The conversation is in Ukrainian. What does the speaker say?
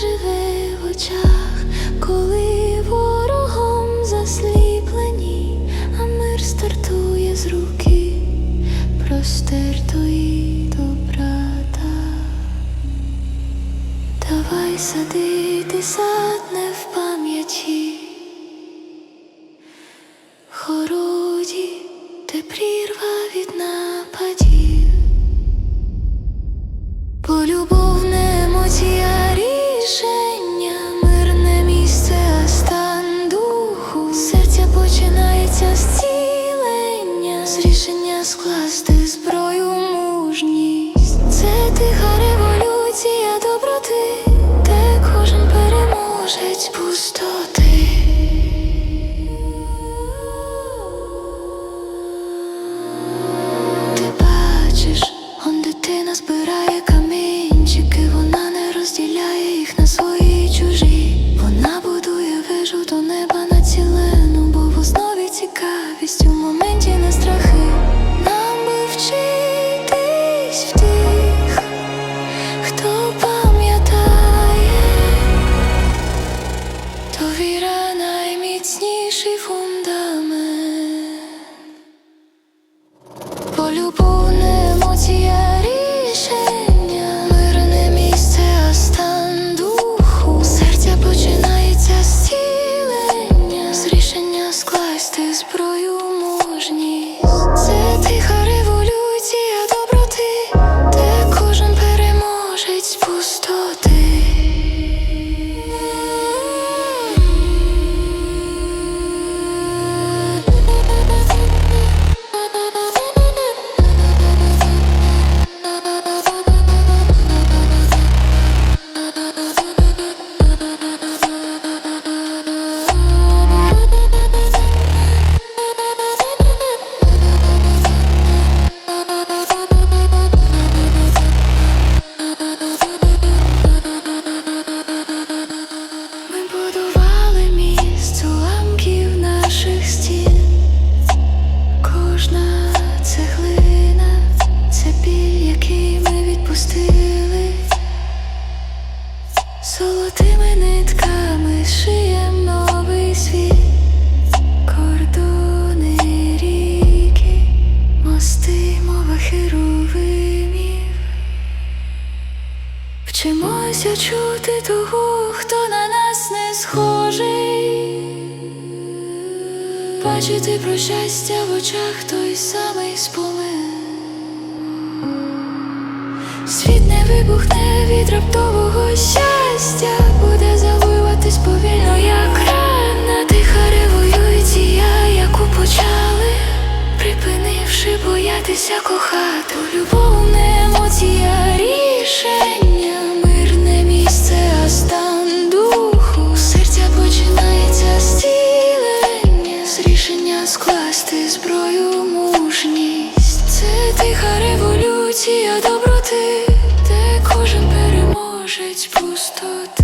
живе в очах, коли ворогом засліплені, а мир стартує з руки, простертої добрата. Давай садити сад не кожна цеглина, це біль, який ми відпустили, золотими нитками шиєм новий світ, кордони ріки, мости, мова Вчимося чути того, хто на нас не схожий. Бачити про щастя в очах той самий спомин. Світ не вибухне від раптового щастя, буде завиватись повільно як тиха революція доброти, де кожен переможець пустоти.